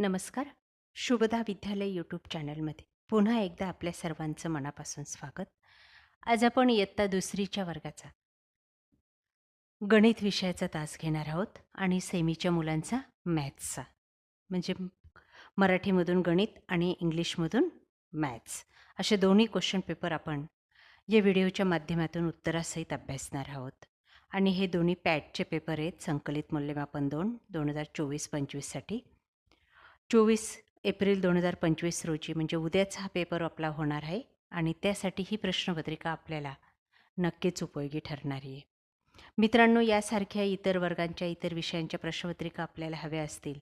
नमस्कार. शुभदा विद्यालय यूट्यूब चॅनलमध्ये. पुन्हा एकदा आपल्या सर्वांचं मनापासून स्वागत. आज आपण इयत्ता दुसरीच्या वर्गाचा गणित विषयाचा तास घेणार आहोत आणि सेमीच्या मुलांचा मॅथ्सचा. म्हणजे मराठीमधून गणित आणि इंग्लिशमधून मॅथ्स. असे दोन्ही क्वेश्चन पेपर आपण या व्हिडिओच्या माध्यमातून उत्तरासहित अभ्यासणार आहोत. आणि हे दोन्ही पॅटचे पेपर आहेत संकलित मूल्यमापन दोन दोन हजार चोवीस पंचवीससाठी. चोवीस एप्रिल दोन हजार पंचवीस रोजी म्हणजे उद्याच हा पेपर आपला होणार आहे आणि त्यासाठी ही प्रश्नपत्रिका आपल्याला नक्कीच उपयोगी ठरणारी आहे. मित्रांनो यासारख्या इतर वर्गांच्या इतर विषयांच्या प्रश्नपत्रिका आपल्याला हव्या असतील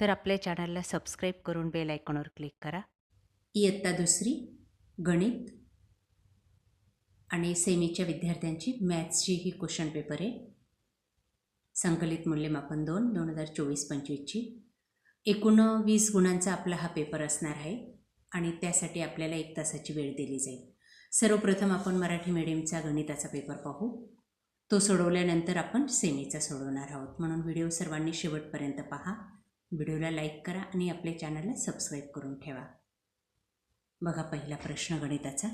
तर आपल्या चॅनलला सबस्क्राईब करून बेल आयकॉनवर क्लिक करा. इयत्ता दुसरी गणित आणि सेमीच्या विद्यार्थ्यांची मॅथ्सची ही क्वेश्चन पेपर आहे. संकलित मूल्यमापन दोन दोन हजार चोवीस पंचवीसची एकूण वीस गुणांचा आपला हा पेपर असणार आहे आणि त्यासाठी आपल्याला एक तासाची वेळ दिली जाईल. सर्वप्रथम आपण मराठी मीडियमचा गणिताचा पेपर पाहू. तो सोडवल्यानंतर आपण सेमीचा सोडवणार आहोत. म्हणून व्हिडिओ सर्वांनी शेवटपर्यंत पहा. व्हिडिओला लाईक करा आणि आपल्या चॅनलला सबस्क्राईब करून ठेवा. बघा पहिला प्रश्न गणिताचा.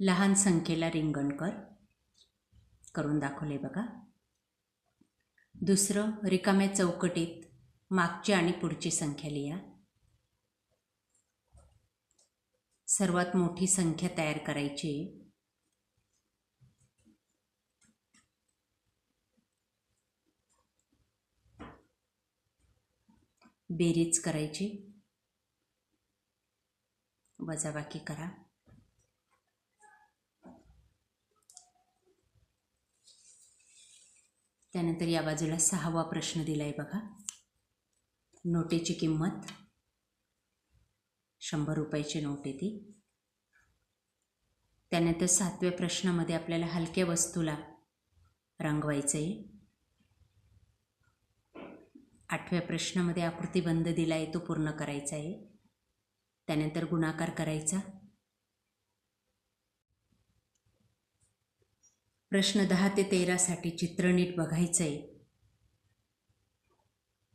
लहान संख्येला रिंगण कर. करून दाखवले बघा. दुसरं रिकाम्या चौकटीत मागची आणि पुढची संख्या लिहा. सर्वात मोठी संख्या तयार करायची. बेरीज करायची. वजाबाकी करा. त्यानंतर या बाजूला सहावा प्रश्न दिला आहे बघा. नोटेची किंमत. शंभर रुपयाची नोट आहे ती त्यानंतर सातव्या प्रश्नामध्ये आपल्याला हलक्या वस्तूला रंगवायचं आहे आठव्या प्रश्नामध्ये आकृतिबंध दिला आहे तो पूर्ण करायचा आहे त्यानंतर गुणाकार करायचा. प्रश्न दहा ते तेरासाठी चित्र नीट बघायचं आहे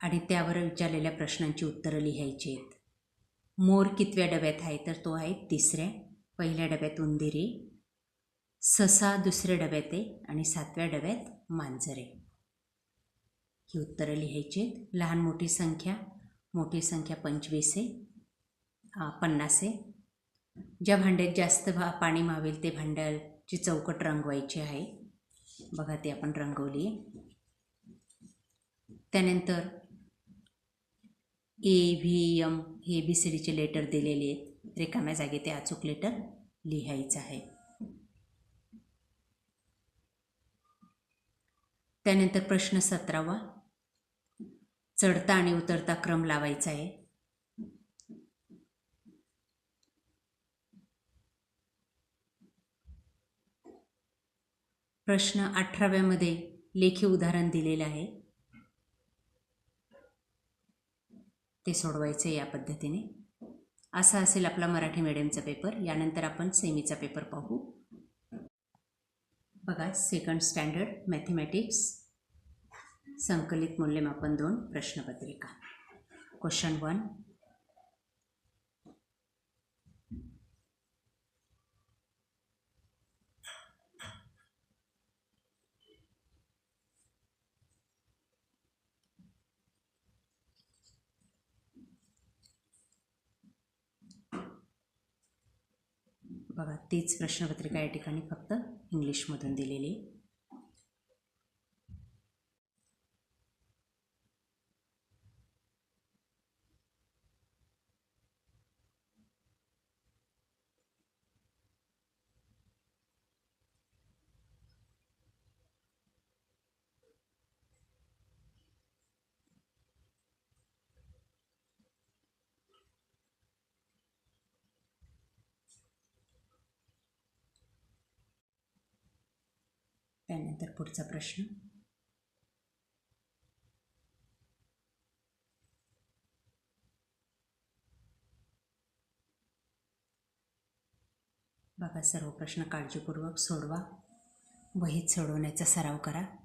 आणि त्यावर विचारलेल्या प्रश्नांची उत्तरं लिहायची आहेत मोर कितव्या डब्यात आहे तर तो आहे तिसऱ्या पहिल्या डब्यात उंदिरी ससा दुसऱ्या डब्यात आहे आणि सातव्या डब्यात मांजर. आहे ही उत्तरं लिहायची आहेत लहान मोठी संख्या मोठी संख्या पंचवीस आहे पन्नास आहे. ज्या भांड्यात जास्त भा पाणी मावेल ते भांड्याची चौकट रंगवायची आहे. बघा ती आपण रंगवली आहे त्यानंतर ए व्ही एम हे बी सी डीचे लेटर दिलेले आहेत. रिकाम्या जागी ते अचूक लेटर लिहायचं आहे. त्यानंतर प्रश्न सतरावा. चढता आणि उतरता क्रम लावायचा आहे. प्रश्न अठराव्यामध्ये लेखी उदाहरण दिलेलं आहे. ते सोडवायचं या पद्धतीने. असा असेल आपला मराठी मीडियमचा पेपर यानंतर आपण सेमीचा पेपर पाहू. बघा सेकंड स्टँडर्ड मॅथमॅटिक्स संकलित मूल्यमापन दोन प्रश्नपत्रिका. क्वेश्चन वन बघा तीच प्रश्नपत्रिका या ठिकाणी फक्त इंग्लिशमधून दिलेली आहे. त्यानंतर पुढचा प्रश्न. बघा सर्व प्रश्न काळजीपूर्वक सोडवा. वहीत सोडवण्याचा सराव करा.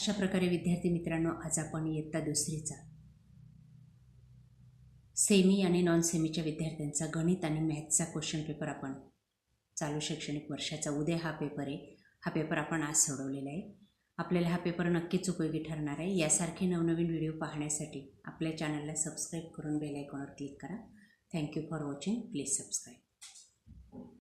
अशा प्रकारे विद्यार्थी मित्रांनो आज आपण इयत्ता दुसरीचा. सेमी आणि नॉन सेमीच्या विद्यार्थ्यांचा गणित आणि मॅथ्सचा क्वेश्चन पेपर आपण चालू शैक्षणिक वर्षाचा. उद्या हा पेपर आहे. हा पेपर आपण आज सोडवलेला आहे. आपल्याला हा पेपर नक्कीच उपयोगी ठरणार आहे. यासारखे नवनवीन व्हिडिओ पाहण्यासाठी आपल्या चॅनलला सबस्क्राईब करून बेल आयकॉनवर क्लिक करा. Thank you for watching please subscribe